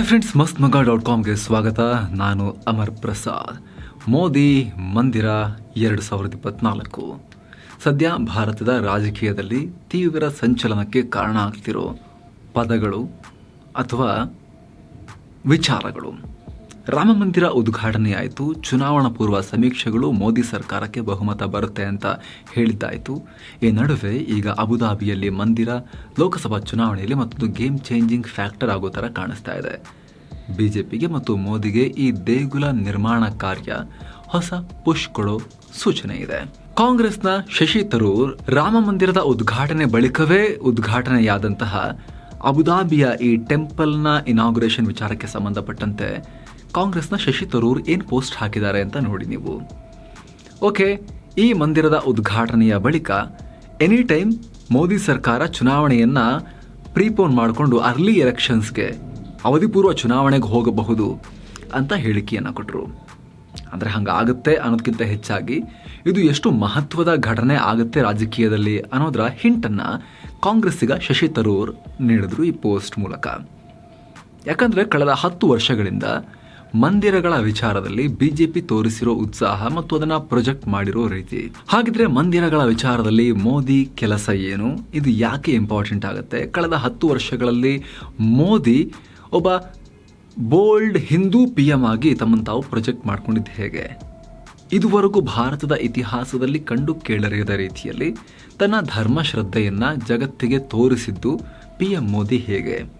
Hi friends ಮಸ್ತ್ ಮಗ dot ಕಾಮ್ಗೆ ಸ್ವಾಗತ. ನಾನು ಅಮರ್ ಪ್ರಸಾದ್. ಮೋದಿ, ಮಂದಿರ ಎರಡು ಸಾವಿರದ ಇಪ್ಪತ್ನಾಲ್ಕು. ಸದ್ಯ ಭಾರತದ ರಾಜಕೀಯದಲ್ಲಿ ತೀವ್ರ ಸಂಚಲನಕ್ಕೆ ಕಾರಣ ಆಗ್ತಿರೋ ಪದಗಳು ಅಥವಾ ವಿಚಾರಗಳು. ರಾಮ ಮಂದಿರ ಉದ್ಘಾಟನೆಯಾಯಿತು. ಚುನಾವಣಾ ಪೂರ್ವ ಸಮೀಕ್ಷೆಗಳು ಮೋದಿ ಸರ್ಕಾರಕ್ಕೆ ಬಹುಮತ ಬರುತ್ತೆ ಅಂತ ಹೇಳಿದ್ದಾಯಿತು. ಈ ನಡುವೆ ಈಗ ಅಬುದಾಬಿಯಲ್ಲಿ ಮಂದಿರ, ಲೋಕಸಭಾ ಚುನಾವಣೆಯಲ್ಲಿ ಮತ್ತೊಂದು ಗೇಮ್ ಚೇಂಜಿಂಗ್ ಫ್ಯಾಕ್ಟರ್ ಆಗೋ ಥರ ಕಾಣಿಸ್ತಾ ಇದೆ. ಬಿಜೆಪಿಗೆ ಮತ್ತು ಮೋದಿಗೆ ಈ ದೇಗುಲ ನಿರ್ಮಾಣ ಕಾರ್ಯ ಹೊಸ ಪುಷ್ ಕೊಡೋ ಸೂಚನೆ ಇದೆ. ಕಾಂಗ್ರೆಸ್ನ ಶಶಿ ತರೂರ್ ರಾಮ ಮಂದಿರದ ಉದ್ಘಾಟನೆ ಬಳಿಕವೇ ಉದ್ಘಾಟನೆಯಾದಂತಹ ಅಬುದಾಬಿಯ ಈ ಟೆಂಪಲ್ನ ಇನಾಗ್ರೇಷನ್ ವಿಚಾರಕ್ಕೆ ಸಂಬಂಧಪಟ್ಟಂತೆ ಕಾಂಗ್ರೆಸ್ನ ಶಶಿ ತರೂರ್ ಏನು ಪೋಸ್ಟ್ ಹಾಕಿದ್ದಾರೆ ಅಂತ ನೋಡಿ ನೀವು. ಓಕೆ, ಈ ಮಂದಿರದ ಉದ್ಘಾಟನೆಯ ಬಳಿಕ ಎನಿ ಟೈಮ್ ಮೋದಿ ಸರ್ಕಾರ ಚುನಾವಣೆಯನ್ನ ಪ್ರೀಪೋನ್ ಮಾಡಿಕೊಂಡು ಅರ್ಲಿ ಎಲೆಕ್ಷನ್ಸ್ಗೆ ಅವಧಿಪೂರ್ವ ಚುನಾವಣೆಗೆ ಹೋಗಬಹುದು ಅಂತ ಹೇಳಿಕೆಯನ್ನು ಕೊಟ್ಟರು ಅಂದರೆ ಹಂಗಾಗುತ್ತೆ ಅನ್ನೋದಕ್ಕಿಂತ ಹೆಚ್ಚಾಗಿ ಇದು ಎಷ್ಟು ಮಹತ್ವದ ಘಟನೆ ಆಗುತ್ತೆ ರಾಜಕೀಯದಲ್ಲಿ ಅನ್ನೋದರ ಹಿಂಟನ್ನು ಕಾಂಗ್ರೆಸ್ಸಿಗ ಶಶಿ ತರೂರ್ ನೀಡಿದ್ರು ಈ ಪೋಸ್ಟ್ ಮೂಲಕ. ಯಾಕಂದರೆ ಕಳೆದ ಹತ್ತು ವರ್ಷಗಳಿಂದ ಮಂದಿರಗಳ ವಿಚಾರದಲ್ಲಿ ಬಿಜೆಪಿ ತೋರಿಸಿರೋ ಉತ್ಸಾಹ ಮತ್ತು ಅದನ್ನ ಪ್ರೊಜೆಕ್ಟ್ ಮಾಡಿರೋ ರೀತಿ. ಹಾಗಿದ್ರೆ ಮಂದಿರಗಳ ವಿಚಾರದಲ್ಲಿ ಮೋದಿ ಕೆಲಸ ಏನು? ಇದು ಯಾಕೆ ಇಂಪಾರ್ಟೆಂಟ್ ಆಗುತ್ತೆ? ಕಳೆದ ಹತ್ತು ವರ್ಷಗಳಲ್ಲಿ ಮೋದಿ ಒಬ್ಬ ಬೋಲ್ಡ್ ಹಿಂದೂ ಪಿ ಎಂ ಆಗಿ ತಮ್ಮನ್ನು ತಾವು ಪ್ರೊಜೆಕ್ಟ್ ಮಾಡ್ಕೊಂಡಿದ್ದು ಹೇಗೆ? ಇದುವರೆಗೂ ಭಾರತದ ಇತಿಹಾಸದಲ್ಲಿ ಕಂಡು ಕೇಳರಿಯದ ರೀತಿಯಲ್ಲಿ ತನ್ನ ಧರ್ಮ ಶ್ರದ್ಧೆಯನ್ನು ಜಗತ್ತಿಗೆ ತೋರಿಸಿದ್ದು ಪಿ ಎಂ ಮೋದಿ ಹೇಗೆ?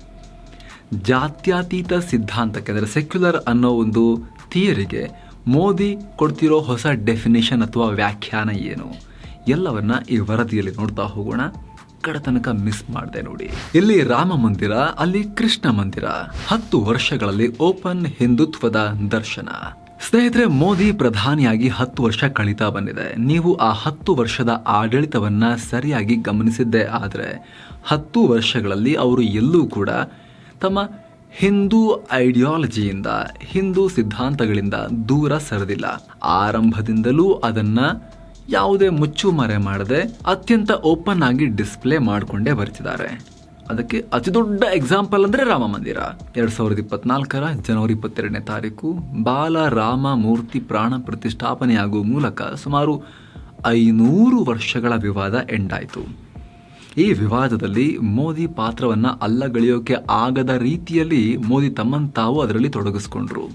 ಜಾತ್ಯತೀತ ಸಿದ್ಧಾಂತಕ್ಕೆ, ಅಂದರೆ ಸೆಕ್ಯುಲರ್ ಅನ್ನೋ ಒಂದು ಥಿಯರಿಗೆ ಮೋದಿ ಕೊಡ್ತಿರೋ ಹೊಸ ಡೆಫಿನೇಷನ್ ಅಥವಾ ವ್ಯಾಖ್ಯಾನ ಏನು? ಎಲ್ಲವನ್ನ ಈ ವರದಿಯಲ್ಲಿ ನೋಡ್ತಾ ಹೋಗೋಣ. ಕಡತನಕ ಮಿಸ್ ಮಾಡಿದೆ ನೋಡಿ. ಇಲ್ಲಿ ರಾಮ ಮಂದಿರ, ಅಲ್ಲಿ ಕೃಷ್ಣ ಮಂದಿರ. ಹತ್ತು ವರ್ಷಗಳಲ್ಲಿ ಓಪನ್ ಹಿಂದುತ್ವದ ದರ್ಶನ. ಸ್ನೇಹಿತರೆ, ಮೋದಿ ಪ್ರಧಾನಿಯಾಗಿ ಹತ್ತು ವರ್ಷ ಕಳೀತಾ ಬಂದಿದೆ. ನೀವು ಆ ಹತ್ತು ವರ್ಷದ ಆಡಳಿತವನ್ನ ಸರಿಯಾಗಿ ಗಮನಿಸಿದ್ದೆ ಆದರೆ ಹತ್ತು ವರ್ಷಗಳಲ್ಲಿ ಅವರು ಎಲ್ಲೂ ಕೂಡ ತಮ್ಮ ಹಿಂದೂ ಐಡಿಯಾಲಜಿಯಿಂದ, ಹಿಂದೂ ಸಿದ್ಧಾಂತಗಳಿಂದ ದೂರ ಸರಿದಿಲ್ಲ. ಆರಂಭದಿಂದಲೂ ಅದನ್ನ ಯಾವುದೇ ಮುಚ್ಚುಮರೆ ಮಾಡದೆ ಅತ್ಯಂತ ಓಪನ್ ಆಗಿ ಡಿಸ್ಪ್ಲೇ ಮಾಡಿಕೊಂಡೇ ಬರ್ತಿದ್ದಾರೆ ಅದಕ್ಕೆ ಅತಿ ದೊಡ್ಡ ಎಕ್ಸಾಂಪಲ್ ಅಂದ್ರೆ ರಾಮ ಮಂದಿರ. ಎರಡ್ ಸಾವಿರದ ಇಪ್ಪತ್ನಾಲ್ಕರ ಜನವರಿ ಇಪ್ಪತ್ತೆರಡನೇ ತಾರೀಕು ಬಾಲ ರಾಮ ಮೂರ್ತಿ ಪ್ರಾಣ ಪ್ರತಿಷ್ಠಾಪನೆಯಾಗುವ ಮೂಲಕ ಸುಮಾರು ಐನೂರು ವರ್ಷಗಳ ವಿವಾದ ಎಂಡಾಯಿತು. ಈ ವಿವಾದದಲ್ಲಿ ಮೋದಿ ಪಾತ್ರವನ್ನ ಅಲ್ಲಗಳೆಯೋಕೆ ಆಗದ ರೀತಿಯಲ್ಲಿ ಮೋದಿ ತಮ್ಮನ್ನು ತಾವು ಅದರಲ್ಲಿ ತೊಡಗಿಸ್ಕೊಂಡ್ರು.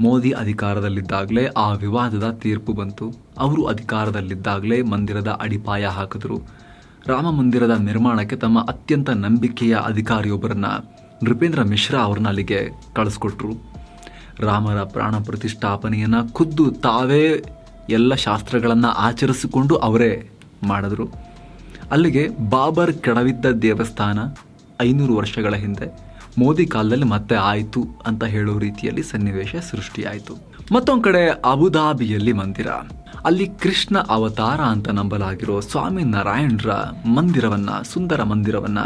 ಮೋದಿ ಅಧಿಕಾರದಲ್ಲಿದ್ದಾಗಲೇ ಆ ವಿವಾದದ ತೀರ್ಪು ಬಂತು. ಅವರು ಅಧಿಕಾರದಲ್ಲಿದ್ದಾಗಲೇ ಮಂದಿರದ ಅಡಿಪಾಯ ಹಾಕಿದ್ರು. ರಾಮ ಮಂದಿರದ ನಿರ್ಮಾಣಕ್ಕೆ ತಮ್ಮ ಅತ್ಯಂತ ನಂಬಿಕೆಯ ಅಧಿಕಾರಿಯೊಬ್ಬರನ್ನ ನೃಪೇಂದ್ರ ಮಿಶ್ರಾ ಅವ್ರನ್ನ ಅಲ್ಲಿಗೆ ಕಳಿಸ್ಕೊಟ್ರು. ರಾಮರ ಪ್ರಾಣ ಪ್ರತಿಷ್ಠಾಪನೆಯನ್ನು ಖುದ್ದು ತಾವೇ ಎಲ್ಲ ಶಾಸ್ತ್ರಗಳನ್ನು ಆಚರಿಸಿಕೊಂಡು ಅವರೇ ಮಾಡಿದ್ರು. ಅಲ್ಲಿಗೆ ಬಾಬರ್ ಕೆಡವಿದ್ದ ದೇವಸ್ಥಾನ ಐನೂರು ವರ್ಷಗಳ ಹಿಂದೆ. ಮೋದಿ ಕಾಲದಲ್ಲಿ ಮತ್ತೆ ಆಯಿತು ಅಂತ ಹೇಳೋ ರೀತಿಯಲ್ಲಿ ಸನ್ನಿವೇಶ ಸೃಷ್ಟಿಯಾಯಿತು. ಮತ್ತೊಂದು ಕಡೆ ಅಬುಧಾಬಿಯಲ್ಲಿ ಮಂದಿರ. ಅಲ್ಲಿ ಕೃಷ್ಣ ಅವತಾರ ಅಂತ ನಂಬಲಾಗಿರೋ ಸ್ವಾಮಿ ನಾರಾಯಣರ ಮಂದಿರವನ್ನ, ಸುಂದರ ಮಂದಿರವನ್ನ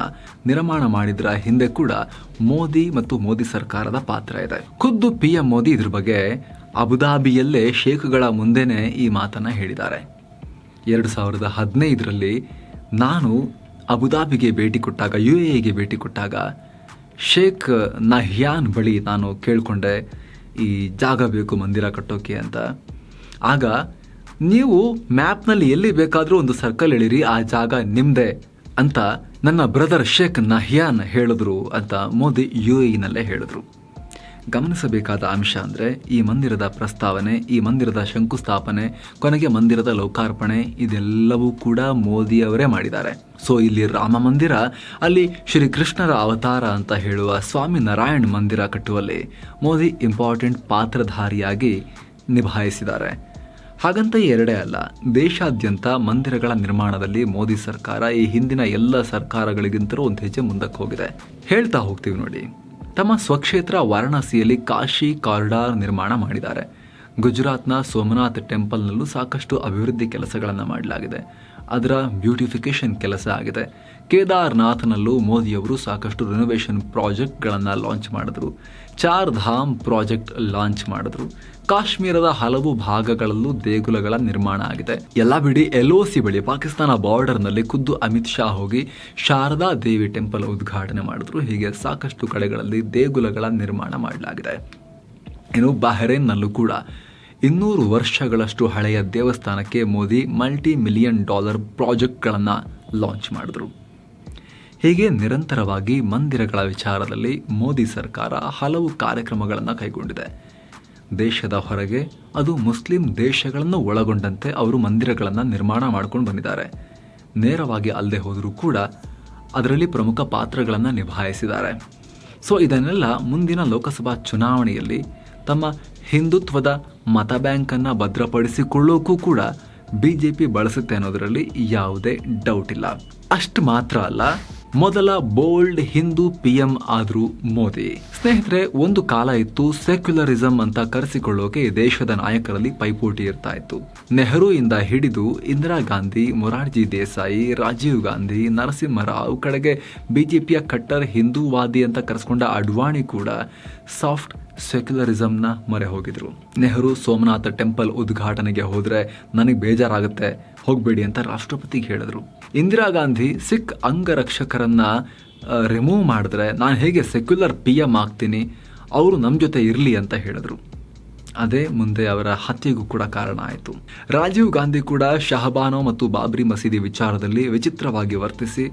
ನಿರ್ಮಾಣ ಮಾಡಿದ್ರ ಹಿಂದೆ ಕೂಡ ಮೋದಿ ಮತ್ತು ಮೋದಿ ಸರ್ಕಾರದ ಪಾತ್ರ ಇದೆ. ಖುದ್ದು ಪಿ ಎಂ ಮೋದಿ ಇದ್ರ ಬಗ್ಗೆ ಅಬುದಾಬಿಯಲ್ಲೇ ಶೇಖುಗಳ ಮುಂದೆನೆ ಈ ಮಾತನ್ನ ಹೇಳಿದ್ದಾರೆ. ಎರಡು ಸಾವಿರದ ಹದಿನೈದರಲ್ಲಿ ನಾನು ಅಬುದಾಬಿಗೆ ಭೇಟಿ ಕೊಟ್ಟಾಗ ಯು ಎಗೆ ಭೇಟಿ ಕೊಟ್ಟಾಗ ಶೇಖ್ ನಹ್ಯಾನ್ ಬಳಿ ನಾನು ಕೇಳಿಕೊಂಡೆ, ಈ ಜಾಗ ಬೇಕು, ಮಂದಿರ ಕಟ್ಟೋಕೆ ಅಂತ. ಆಗ ನೀವು ಮ್ಯಾಪ್ನಲ್ಲಿ ಎಲ್ಲಿ ಬೇಕಾದರೂ ಒಂದು ಸರ್ಕಲ್ ಎಳಿರಿ, ಆ ಜಾಗ ನಿಮ್ಮದೇ ಅಂತ ನನ್ನ ಬ್ರದರ್ ಶೇಖ್ ನಹ್ಯಾನ್ ಹೇಳಿದ್ರು ಅಂತ ಮೋದಿ ಯು ಎನಲ್ಲೇ ಹೇಳಿದ್ರು. ಗಮನಿಸಬೇಕಾದ ಅಂಶ ಅಂದರೆ ಈ ಮಂದಿರದ ಪ್ರಸ್ತಾವನೆ, ಈ ಮಂದಿರದ ಶಂಕುಸ್ಥಾಪನೆ, ಕೊನೆಗೆ ಮಂದಿರದ ಲೋಕಾರ್ಪಣೆ, ಇದೆಲ್ಲವೂ ಕೂಡ ಮೋದಿಯವರೇ ಮಾಡಿದ್ದಾರೆ. ಸೊ ಇಲ್ಲಿ ರಾಮ ಮಂದಿರ, ಅಲ್ಲಿ ಶ್ರೀಕೃಷ್ಣರ ಅವತಾರ ಅಂತ ಹೇಳುವ ಸ್ವಾಮಿ ನಾರಾಯಣ್ ಮಂದಿರ ಕಟ್ಟುವಲ್ಲಿ ಮೋದಿ ಇಂಪಾರ್ಟೆಂಟ್ ಪಾತ್ರಧಾರಿಯಾಗಿ ನಿಭಾಯಿಸಿದ್ದಾರೆ. ಹಾಗಂತ ಎರಡೇ ಅಲ್ಲ, ದೇಶಾದ್ಯಂತ ಮಂದಿರಗಳ ನಿರ್ಮಾಣದಲ್ಲಿ ಮೋದಿ ಸರ್ಕಾರ ಈ ಹಿಂದಿನ ಎಲ್ಲ ಸರ್ಕಾರಗಳಿಗಿಂತಲೂ ಒಂದು ಹೆಜ್ಜೆ ಮುಂದಕ್ಕೆ ಹೋಗಿದೆ. ಹೇಳ್ತಾ ಹೋಗ್ತೀವಿ ನೋಡಿ. ತಮ್ಮ ಸ್ವಕ್ಷೇತ್ರ ವಾರಣಾಸಿಯಲ್ಲಿ ಕಾಶಿ ಕಾರಿಡಾರ್ ನಿರ್ಮಾಣ ಮಾಡಿದ್ದಾರೆ. ಗುಜರಾತ್ನ ಸೋಮನಾಥ್ ಟೆಂಪಲ್ನಲ್ಲೂ ಸಾಕಷ್ಟು ಅಭಿವೃದ್ಧಿ ಕೆಲಸಗಳನ್ನು ಮಾಡಲಾಗಿದೆ. ಅದರ ಬ್ಯೂಟಿಫಿಕೇಶನ್ ಕೆಲಸ ಆಗಿದೆ. ಕೇದಾರ್ನಾಥ್ನಲ್ಲೂ ಮೋದಿಯವರು ಸಾಕಷ್ಟು ರಿನೋವೇಷನ್ ಪ್ರಾಜೆಕ್ಟ್ಗಳನ್ನು ಲಾಂಚ್ ಮಾಡಿದ್ರು. ಚಾರ್ ಧಾಮ್ ಪ್ರಾಜೆಕ್ಟ್ ಲಾಂಚ್ ಮಾಡಿದ್ರು. ಕಾಶ್ಮೀರದ ಹಲವು ಭಾಗಗಳಲ್ಲೂ ದೇಗುಲಗಳ ನಿರ್ಮಾಣ ಆಗಿದೆ. ಎಲ್ಲ ಬಿಡಿ ಎಲ್ ಒ ಸಿ ಬಳಿ ಪಾಕಿಸ್ತಾನ ಬಾರ್ಡರ್ನಲ್ಲಿ ಖುದ್ದು ಅಮಿತ್ ಶಾ ಹೋಗಿ ಶಾರದಾ ದೇವಿ ಟೆಂಪಲ್ ಉದ್ಘಾಟನೆ ಮಾಡಿದ್ರು. ಹೀಗೆ ಸಾಕಷ್ಟು ಕಡೆಗಳಲ್ಲಿ ದೇಗುಲಗಳ ನಿರ್ಮಾಣ ಮಾಡಲಾಗಿದೆ. ಇನ್ನು ಬಹರೇನ್ನಲ್ಲೂ ಕೂಡ ಇನ್ನೂರು ವರ್ಷಗಳಷ್ಟು ಹಳೆಯ ದೇವಸ್ಥಾನಕ್ಕೆ ಮೋದಿ ಮಲ್ಟಿ ಮಿಲಿಯನ್ ಡಾಲರ್ ಪ್ರಾಜೆಕ್ಟ್ಗಳನ್ನು ಲಾಂಚ್ ಮಾಡಿದ್ರು. ಹೀಗೆ ನಿರಂತರವಾಗಿ ಮಂದಿರಗಳ ವಿಚಾರದಲ್ಲಿ ಮೋದಿ ಸರ್ಕಾರ ಹಲವು ಕಾರ್ಯಕ್ರಮಗಳನ್ನು ಕೈಗೊಂಡಿದೆ. ದೇಶದ ಹೊರಗೆ ಅದು ಮುಸ್ಲಿಂ ದೇಶಗಳನ್ನು ಒಳಗೊಂಡಂತೆ ಅವರು ಮಂದಿರಗಳನ್ನು ನಿರ್ಮಾಣ ಮಾಡ್ಕೊಂಡು ಬಂದಿದ್ದಾರೆ. ನೇರವಾಗಿ ಅಲ್ಲದೆ ಹೋದರೂ ಕೂಡ ಅದರಲ್ಲಿ ಪ್ರಮುಖ ಪಾತ್ರಗಳನ್ನು ನಿಭಾಯಿಸಿದ್ದಾರೆ. ಸೊ ಇದನ್ನೆಲ್ಲ ಮುಂದಿನ ಲೋಕಸಭಾ ಚುನಾವಣೆಯಲ್ಲಿ ತಮ್ಮ ಹಿಂದುತ್ವದ ಮತ ಬ್ಯಾಂಕನ್ನು ಭದ್ರಪಡಿಸಿಕೊಳ್ಳೋಕ್ಕೂ ಕೂಡ ಬಿ ಜೆ ಪಿ ಬಳಸುತ್ತೆ ಅನ್ನೋದರಲ್ಲಿ ಯಾವುದೇ ಡೌಟ್ ಇಲ್ಲ. ಅಷ್ಟು ಮಾತ್ರ ಅಲ್ಲ, ಮೊದಲ ಬೋಲ್ಡ್ ಹಿಂದೂ ಪಿ ಎಂ ಆದರೂ ಮೋದಿ. ಸ್ನೇಹಿತರೆ, ಒಂದು ಕಾಲ ಇತ್ತು ಸೆಕ್ಯುಲರಿಸಂ ಅಂತ ಕರೆಸಿಕೊಳ್ಳೋಕೆ ದೇಶದ ನಾಯಕರಲ್ಲಿ ಪೈಪೋಟಿ ಇರ್ತಾ ಇತ್ತು. ನೆಹರು ಇಂದ ಹಿಡಿದು ಇಂದಿರಾ ಗಾಂಧಿ, ಮೊರಾರ್ಜಿ ದೇಸಾಯಿ, ರಾಜೀವ್ ಗಾಂಧಿ, ನರಸಿಂಹರಾವ್ ಕಡೆಗೆ ಬಿಜೆಪಿಯ ಕಟ್ಟರ್ ಹಿಂದೂವಾದಿ ಅಂತ ಕರೆಸ್ಕೊಂಡ ಅಡ್ವಾಣಿ ಕೂಡ ಸಾಫ್ಟ್ ಸೆಕ್ಯುಲರಿಸಂನ ಮೊರೆ ಹೋಗಿದ್ರು. ನೆಹರು ಸೋಮನಾಥ ಟೆಂಪಲ್ ಉದ್ಘಾಟನೆಗೆ ಹೋದ್ರೆ ನನಗೆ ಬೇಜಾರಾಗುತ್ತೆ, ಹೋಗಬೇಡಿ ಅಂತ ರಾಷ್ಟ್ರಪತಿಗೆ ಹೇಳಿದ್ರು. ಇಂದಿರಾ ಗಾಂಧಿ ಸಿಖ್ ಅಂಗರಕ್ಷಕರನ್ನ ರಿಮೂವ್ ಮಾಡಿದ್ರೆ ನಾನು ಹೇಗೆ ಸೆಕ್ಯುಲರ್ ಪಿ ಎಂ ಆಗ್ತೀನಿ, ಅವರು ನಮ್ಮ ಜೊತೆ ಇರಲಿ ಅಂತ ಹೇಳಿದ್ರು. ಅದೇ ಮುಂದೆ ಅವರ ಹತ್ಯೆಗೂ ಕೂಡ ಕಾರಣ ಆಯಿತು. ರಾಜೀವ್ ಗಾಂಧಿ ಕೂಡ ಶಹಬಾನೋ ಮತ್ತು ಬಾಬ್ರಿ ಮಸೀದಿ ವಿಚಾರದಲ್ಲಿ ವಿಚಿತ್ರವಾಗಿ ವರ್ತಿಸಿ,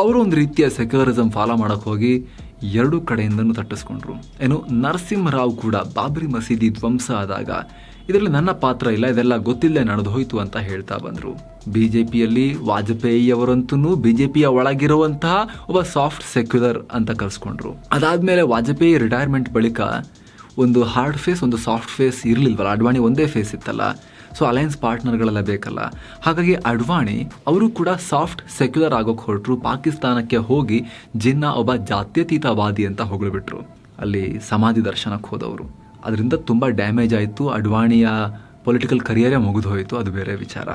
ಅವರೊಂದು ರೀತಿಯ ಸೆಕ್ಯುಲರಿಸಮ್ ಫಾಲೋ ಮಾಡೋಕೆ ಹೋಗಿ ಎರಡೂ ಕಡೆಯಿಂದನೂ ತಟ್ಟಿಸ್ಕೊಂಡ್ರು. ಏನು, ನರಸಿಂಹರಾವ್ ಕೂಡ ಬಾಬ್ರಿ ಮಸೀದಿ ಧ್ವಂಸ ಆದಾಗ ಇದರಲ್ಲಿ ನನ್ನ ಪಾತ್ರ ಇಲ್ಲ, ಇದೆಲ್ಲ ಗೊತ್ತಿಲ್ಲದೆ ನಡೆದು ಹೋಯ್ತು ಅಂತ ಹೇಳ್ತಾ ಬಂದರು. ವಾಜಪೇಯಿಯವರಂತೂ ಬಿ ಜೆ ಬಿಜೆಪಿಯ ಒಳಗಿರುವಂತಹ ಒಬ್ಬ ಸಾಫ್ಟ್ ಸೆಕ್ಯುಲರ್ ಅಂತ ಕರೆಸ್ಕೊಂಡ್ರು ಅದಾದ್ಮೇಲೆ ವಾಜಪೇಯಿ ರಿಟೈರ್ಮೆಂಟ್ ಬಳಿಕ ಒಂದು ಹಾರ್ಡ್ ಫೇಸ್ ಒಂದು ಸಾಫ್ಟ್ ಫೇಸ್ ಇರಲಿಲ್ವಲ್ಲ, ಅಡ್ವಾಣಿ ಒಂದೇ ಫೇಸ್ ಇತ್ತಲ್ಲ ಸೊ ಅಲಯನ್ಸ್ ಪಾರ್ಟ್ನರ್ಗಳೆಲ್ಲ ಬೇಕಲ್ಲ. ಹಾಗಾಗಿ ಅಡ್ವಾಣಿ ಅವರು ಕೂಡ ಸಾಫ್ಟ್ ಸೆಕ್ಯುಲರ್ ಆಗೋಕೆ ಹೊರಟರು. ಪಾಕಿಸ್ತಾನಕ್ಕೆ ಹೋಗಿ ಜಿನ್ನಾ ಒಬ್ಬ ಜಾತ್ಯತೀತವಾದಿ ಅಂತ ಹೊಗಳ್ಬಿಟ್ರು. ಅಲ್ಲಿ ಸಮಾಧಿ ದರ್ಶನಕ್ಕೆ ಹೋದವರು. ಅದರಿಂದ ತುಂಬ ಡ್ಯಾಮೇಜ್ ಆಯಿತು. ಅಡ್ವಾಣಿಯ ಪೊಲಿಟಿಕಲ್ ಕರಿಯರೇ ಮುಗಿದು ಹೋಯಿತು. ಅದು ಬೇರೆ ವಿಚಾರ.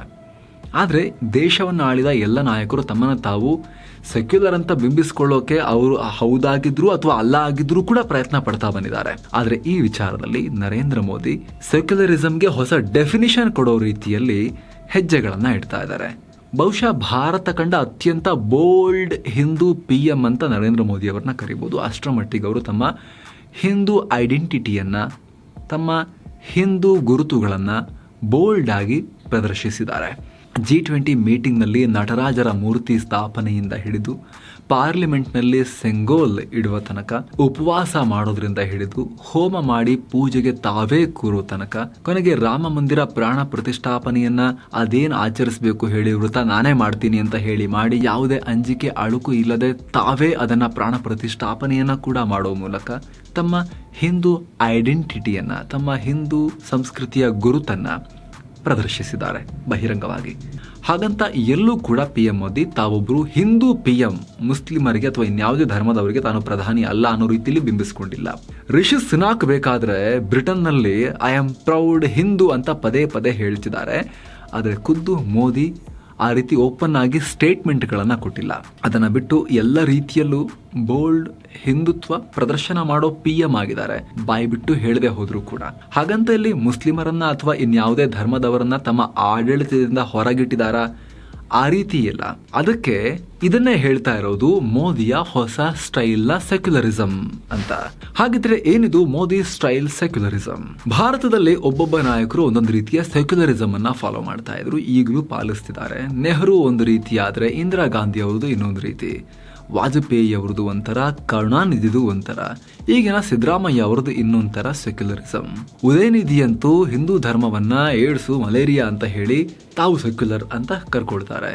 ಆದರೆ ದೇಶವನ್ನು ಆಳಿದ ಎಲ್ಲ ನಾಯಕರು ತಮ್ಮನ್ನು ತಾವು ಸೆಕ್ಯುಲರ್ ಅಂತ ಬಿಂಬಿಸ್ಕೊಳ್ಳೋಕೆ ಅವರು ಹೌದಾಗಿದ್ರು ಅಥವಾ ಅಲ್ಲ ಆಗಿದ್ರು ಕೂಡ ಪ್ರಯತ್ನ ಪಡ್ತಾ ಬಂದಿದ್ದಾರೆ. ಆದರೆ ಈ ವಿಚಾರದಲ್ಲಿ ನರೇಂದ್ರ ಮೋದಿ ಸೆಕ್ಯುಲರಿಸಂಗೆ ಹೊಸ ಡೆಫಿನಿಷನ್ ಕೊಡೋ ರೀತಿಯಲ್ಲಿ ಹೆಜ್ಜೆಗಳನ್ನು ಇಡ್ತಾ ಇದ್ದಾರೆ. ಬಹುಶಃ ಭಾರತ ಕಂಡ ಅತ್ಯಂತ ಬೋಲ್ಡ್ ಹಿಂದೂ ಪಿ ಎಂ ಅಂತ ನರೇಂದ್ರ ಮೋದಿ ಅವರನ್ನ ಕರಿಬೋದು. ಅಷ್ಟರ ಮಟ್ಟಿಗೆ ಅವರು ತಮ್ಮ ಹಿಂದೂ ಐಡೆಂಟಿಟಿಯನ್ನು ತಮ್ಮ ಹಿಂದೂ ಗುರುತುಗಳನ್ನು ಬೋಲ್ಡ್ ಆಗಿ ಪ್ರದರ್ಶಿಸಿದ್ದಾರೆ. ಜಿ ಟ್ವೆಂಟಿ ಮೀಟಿಂಗ್ನಲ್ಲಿ ನಟರಾಜರ ಮೂರ್ತಿ ಸ್ಥಾಪನೆಯಿಂದ ಹಿಡಿದು ಪಾರ್ಲಿಮೆಂಟ್ನಲ್ಲಿ ಸೆಂಗೋಲ್ ಇಡುವ ತನಕ, ಉಪವಾಸ ಮಾಡೋದ್ರಿಂದ ಹಿಡಿದು ಹೋಮ ಮಾಡಿ ಪೂಜೆಗೆ ತಾವೇ ಕೂರುವ ತನಕ, ಕೊನೆಗೆ ರಾಮ ಮಂದಿರ ಪ್ರಾಣ ಪ್ರತಿಷ್ಠಾಪನೆಯನ್ನ ಅದೇನು ಆಚರಿಸಬೇಕು ಹೇಳಿ ವೃತ ನಾನೇ ಮಾಡ್ತೀನಿ ಅಂತ ಹೇಳಿ ಮಾಡಿ ಯಾವುದೇ ಅಂಜಿಕೆ, ಅಳುಕು ಇಲ್ಲದೆ ತಾವೇ ಅದನ್ನ ಪ್ರಾಣ ಪ್ರತಿಷ್ಠಾಪನೆಯನ್ನ ಕೂಡ ಮಾಡೋ ಮೂಲಕ ತಮ್ಮ ಹಿಂದೂ ಐಡೆಂಟಿಟಿಯನ್ನ, ತಮ್ಮ ಹಿಂದೂ ಸಂಸ್ಕೃತಿಯ ಗುರುತನ್ನ ಪ್ರದರ್ಶಿಸಿದ್ದಾರೆ. ಬಹಿರಂಗವಾಗಿ. ಹಾಗಂತ ಎಲ್ಲೂ ಕೂಡ ಪಿ ಎಂ ಮೋದಿ ತಾವೊಬ್ಬರು ಹಿಂದೂ ಪಿ ಎಂ ಮುಸ್ಲಿಮರಿಗೆ ಅಥವಾ ಇನ್ಯಾವುದೇ ಧರ್ಮದವರಿಗೆ ತಾನು ಪ್ರಧಾನಿ ಅಲ್ಲ ಅನ್ನೋ ರೀತಿಯಲ್ಲಿ ಬಿಂಬಿಸಿಕೊಂಡಿಲ್ಲ. ರಿಷಿ ಸುನಾಕ್ ಬೇಕಾದ್ರೆ ಬ್ರಿಟನ್ನಲ್ಲಿ ಐ ಆಮ್ ಪ್ರೌಡ್ ಹಿಂದೂ ಅಂತ ಪದೇ ಪದೇ ಹೇಳ್ತಿದ್ದಾರೆ. ಆದರೆ ಖುದ್ದು ಮೋದಿ ಆ ರೀತಿ ಓಪನ್ ಆಗಿ ಸ್ಟೇಟ್ಮೆಂಟ್ಗಳನ್ನು ಕೊಟ್ಟಿಲ್ಲ. ಅದನ್ನು ಬಿಟ್ಟು ಎಲ್ಲ ರೀತಿಯಲ್ಲೂ ಬೋಲ್ಡ್ ಹಿಂದುತ್ವ ಪ್ರದರ್ಶನ ಮಾಡೋ ಪಿ ಎಂ ಆಗಿದ್ದಾರೆ. ಬಾಯಿ ಬಿಟ್ಟು ಹೇಳದೆ ಹೋದ್ರು ಕೂಡ. ಹಾಗಂತ ಇಲ್ಲಿ ಮುಸ್ಲಿಮರನ್ನ ಅಥವಾ ಇನ್ಯಾವುದೇ ಧರ್ಮದವರನ್ನ ತಮ್ಮ ಆಡಳಿತದಿಂದ ಹೊರಗಿಟ್ಟಿದಾರ? ಆ ರೀತಿ ಇಲ್ಲ. ಅದಕ್ಕೆ ಇದನ್ನೇ ಹೇಳ್ತಾ ಇರೋದು ಮೋದಿಯ ಹೊಸ ಸ್ಟೈಲ್ನ ಸೆಕ್ಯುಲರಿಸಂ ಅಂತ. ಹಾಗಿದ್ರೆ ಏನಿದು ಮೋದಿ ಸ್ಟೈಲ್ ಸೆಕ್ಯುಲರಿಸಂ ಭಾರತದಲ್ಲಿ ಒಬ್ಬೊಬ್ಬ ನಾಯಕರು ಒಂದೊಂದು ರೀತಿಯ ಸೆಕ್ಯುಲರಿಸಂ ಅನ್ನ ಫಾಲೋ ಮಾಡ್ತಾ ಇದ್ರು, ಈಗಲೂ ಪಾಲಿಸ್ತಿದ್ದಾರೆ. ನೆಹರು ಒಂದು ರೀತಿ ಆದ್ರೆ ಇಂದಿರಾ ಗಾಂಧಿ ಅವರದು ಇನ್ನೊಂದು ರೀತಿ. ವಾಜಪೇಯಿ ಅವ್ರದ್ದು ಒಂಥರ, ಕರುಣಾನಿಧಿದು ಒಂಥರ. ಈಗಿನ ಸಿದ್ದರಾಮಯ್ಯ ಅವ್ರದ್ದು ಇನ್ನೊಂಥರ ಸೆಕ್ಯುಲರಿಸಂ. ಉದಯನಿಧಿ ಅಂತೂ ಹಿಂದೂ ಧರ್ಮವನ್ನ ಏಡ್ಸು ಮಲೇರಿಯಾ ಅಂತ ಹೇಳಿ ತಾವು ಸೆಕ್ಯುಲರ್ ಅಂತ ಕರ್ಕೊಳ್ತಾರೆ.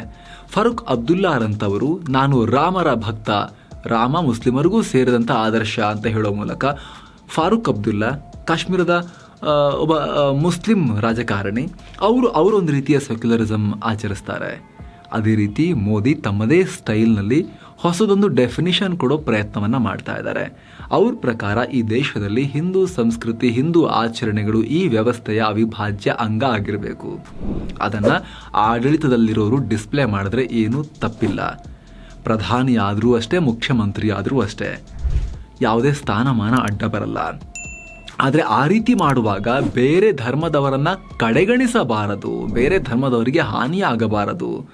ಫರೂಕ್ ಅಬ್ದುಲ್ಲಾರಂತವರು, ನಾನು ರಾಮರ ಭಕ್ತ, ರಾಮ ಮುಸ್ಲಿಮರಿಗೂ ಸೇರಿದಂಥ ಆದರ್ಶ ಅಂತ ಹೇಳೋ ಮೂಲಕ ಫಾರೂಕ್ ಅಬ್ದುಲ್ಲಾ ಕಾಶ್ಮೀರದ ಒಬ್ಬ ಮುಸ್ಲಿಂ ರಾಜಕಾರಣಿ, ಅವರು ಅವರೊಂದು ರೀತಿಯ ಸೆಕ್ಯುಲರಿಸಮ್ ಆಚರಿಸ್ತಾರೆ. ಅದೇ ರೀತಿ ಮೋದಿ ತಮ್ಮದೇ ಸ್ಟೈಲ್ನಲ್ಲಿ ಹೊಸದೊಂದು ಡೆಫಿನಿಷನ್ ಕೊಡೋ ಪ್ರಯತ್ನವನ್ನು ಮಾಡ್ತಾ ಇದ್ದಾರೆ. ಅವ್ರ ಪ್ರಕಾರ ಈ ದೇಶದಲ್ಲಿ ಹಿಂದೂ ಸಂಸ್ಕೃತಿ, ಹಿಂದೂ ಆಚರಣೆಗಳು ಈ ವ್ಯವಸ್ಥೆಯ ಅವಿಭಾಜ್ಯ ಅಂಗ ಆಗಿರಬೇಕು. ಅದನ್ನು ಆಡಳಿತದಲ್ಲಿರೋರು ಡಿಸ್ಪ್ಲೇ ಮಾಡಿದ್ರೆ ಏನೂ ತಪ್ಪಿಲ್ಲ. ಪ್ರಧಾನಿ ಆದರೂ ಅಷ್ಟೇ ಮುಖ್ಯಮಂತ್ರಿ ಆದರೂ ಅಷ್ಟೇ. ಯಾವುದೇ ಸ್ಥಾನಮಾನ ಅಡ್ಡ ಬರಲ್ಲ. ಆದರೆ ಆ ರೀತಿ ಮಾಡುವಾಗ ಬೇರೆ ಧರ್ಮದವರನ್ನು ಕಡೆಗಣಿಸಬಾರದು, ಬೇರೆ ಧರ್ಮದವರಿಗೆ ಹಾನಿಯಾಗಬಾರದು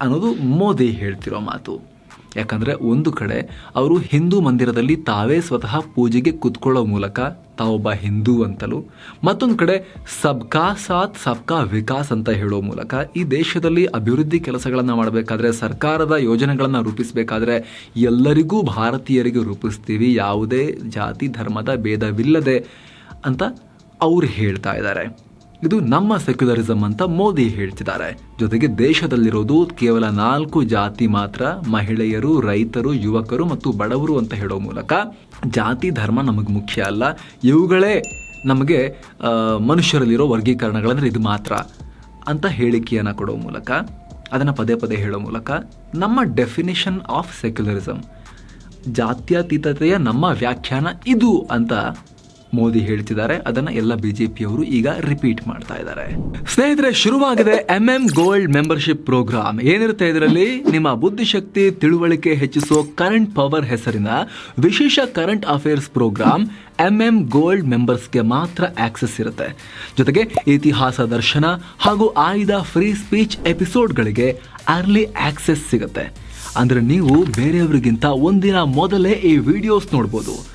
ಅನ್ನೋದು ಮೋದಿ ಹೇಳ್ತಿರೋ ಮಾತು. ಯಾಕಂದರೆ ಒಂದು ಕಡೆ ಅವರು ಹಿಂದೂ ಮಂದಿರದಲ್ಲಿ ತಾವೇ ಸ್ವತಃ ಪೂಜೆಗೆ ಕೂತ್ಕೊಳ್ಳೋ ಮೂಲಕ ತಾವೊಬ್ಬ ಹಿಂದೂ ಅಂತಲೂ, ಮತ್ತೊಂದು ಕಡೆ ಸಬ್ಕಾ ಸಾಥ್, ಸಬ್ಕಾ ವಿಕಾಸ್ ಅಂತ ಹೇಳೋ ಮೂಲಕ ಈ ದೇಶದಲ್ಲಿ ಅಭಿವೃದ್ಧಿ ಕೆಲಸಗಳನ್ನು ಮಾಡಬೇಕಾದ್ರೆ, ಸರ್ಕಾರದ ಯೋಜನೆಗಳನ್ನು ರೂಪಿಸಬೇಕಾದ್ರೆ ಎಲ್ಲರಿಗೂ ಭಾರತೀಯರಿಗೆ ರೂಪಿಸ್ತೀವಿ. ಯಾವುದೇ ಜಾತಿ, ಧರ್ಮದ ಭೇದವಿಲ್ಲದೆ ಅಂತ ಅವ್ರು ಹೇಳ್ತಾ ಇದ್ದಾರೆ. ಇದು ನಮ್ಮ ಸೆಕ್ಯುಲರಿಸಂ ಅಂತ ಮೋದಿ ಹೇಳ್ತಿದ್ದಾರೆ. ಜೊತೆಗೆ ದೇಶದಲ್ಲಿರೋದು ಕೇವಲ ನಾಲ್ಕು ಜಾತಿ ಮಾತ್ರ, ಮಹಿಳೆಯರು, ರೈತರು, ಯುವಕರು ಮತ್ತು ಬಡವರು ಅಂತ ಹೇಳೋ ಮೂಲಕ ಜಾತಿ ಧರ್ಮ ನಮಗೆ ಮುಖ್ಯ ಅಲ್ಲ. ಇವುಗಳೇ ನಮಗೆ ಮನುಷ್ಯರಲ್ಲಿರೋ ವರ್ಗೀಕರಣಗಳಂದರೆ ಇದು ಮಾತ್ರ ಅಂತ ಹೇಳಿಕೆಯನ್ನು ಕೊಡೋ ಮೂಲಕ, ಅದನ್ನು ಪದೇ ಪದೇ ಹೇಳೋ ಮೂಲಕ ನಮ್ಮ ಡೆಫಿನೇಷನ್ ಆಫ್ ಸೆಕ್ಯುಲರಿಸಂ ಜಾತ್ಯತೀತತೆಯ ನಮ್ಮ ವ್ಯಾಖ್ಯಾನ ಇದು ಅಂತ ಮೋದಿ ಹೇಳ್ತಿದ್ದಾರೆ, ಅದನ್ನ ಎಲ್ಲ ಬಿಜೆಪಿಯವರು ಈಗ ರಿಪೀಟ್ ಮಾಡ್ತಾ ಇದ್ದಾರೆ. ಸ್ನೇಹಿತರೆ, ಶುರುವಾಗಿದೆ M M gold membership programme ಏನಿರುತ್ತೆ ಇದರಲ್ಲಿ? ನಿಮ್ಮ ಬುದ್ಧಿಶಕ್ತಿ, ತಿಳುವಳಿಕೆ ಹೆಚ್ಚಿಸೋ ಕರೆಂಟ್ ಪವರ್ ಹೆಸರಿನ ವಿಶೇಷ current affairs programme M M gold ಮೆಂಬರ್ಸ್ಗೆ ಮಾತ್ರ ಆಕ್ಸೆಸ್ ಇರುತ್ತೆ. ಜೊತೆಗೆ ಇತಿಹಾಸ ದರ್ಶನ ಹಾಗೂ ಆಯ್ದ ಫ್ರೀ ಸ್ಪೀಚ್ ಎಪಿಸೋಡ್ಗಳಿಗೆ ಅರ್ಲಿ ಆಕ್ಸೆಸ್ ಸಿಗುತ್ತೆ. ಅಂದರೆ ನೀವು ಬೇರೆಯವರಿಗಿಂತ ಒಂದಿನ ಮೊದಲೇ ಈ ವಿಡಿಯೋಸ್ ನೋಡ್ಬೋದು.